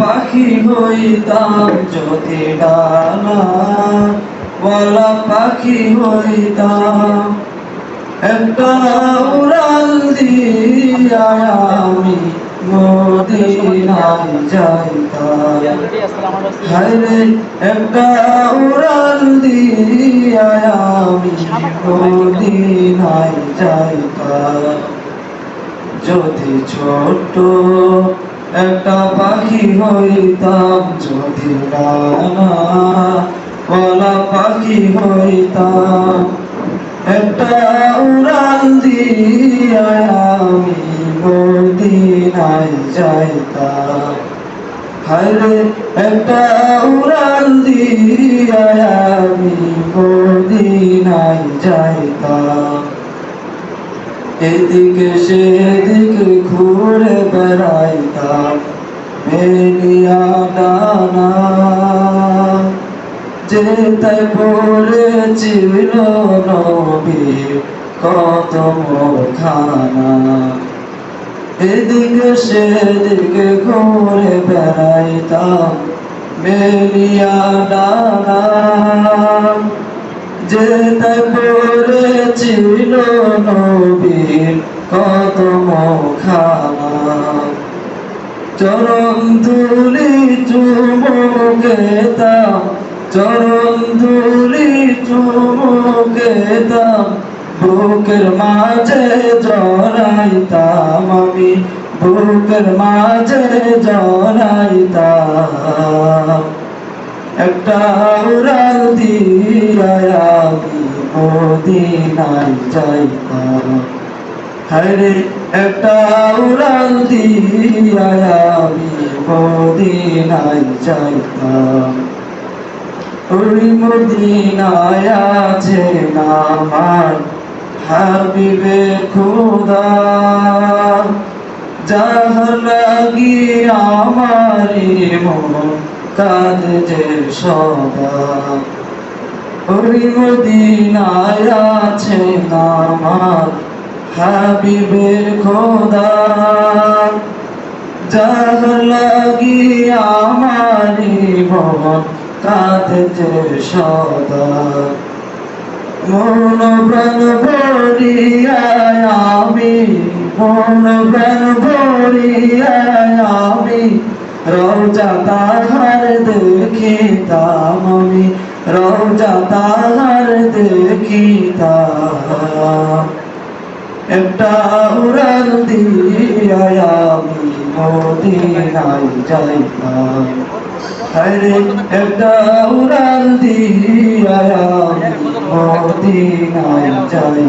পাখি হইতাম যদি ডানা বলা পাখি হইতাম। একটা উড়াল দিয়া আমি মদিনায় যাইতাম। হায়রে একটা উড়াল দিয়া আমি মদিনায় যাইতাম। যদি ছোট একটা পাখি হইতাম যদি না বলা পাখি হইতাম। একটা উড়াল দিয়া আমি মদিনায় যাইতাম। হায়রে, একটা এদিকে সেদিকে ঘুরে বেড়াইতাম মেলিয়া ডানা যে তাই পড়েছিল নবীর কদম খানা এদিকে সেদিকে ঘুরে বেড়াইতাম মেলিয়া ডানা যে তাই পড়েছিল নবীর কদম খানা চরণ ধুলি চুমুকে দাম চরণ ধুলি চুমুকে দাম বুকের মাঝে জড়াইতাম আমি, বুকের মাঝে জড়াইতাম। একটা উড়াল দিয়া মদিনায় যাইতাম হরে একটা উড়াল দিয়া আমি মদিনায় যাইতাম ওই মদিনায় আছে নামার হাবিবে খুদা। যাহার লাগি আমারি মন কাঁদে সদা? ওই আছে নামার হাবিবের খোদা। যার লাগি আমারি মন কাঁদে সদা? মন প্রাণ ভরিয়া আমি, মন প্রাণ ভরিয়া রোজা তাহার দেখিতাম আমি রোজা তাহার দেখিতাম। একটা উড়াল দিয়া আমি মদিনায় যাইতাম। হরে একটা উড়াল দিয়া আমি মদিনায় যাই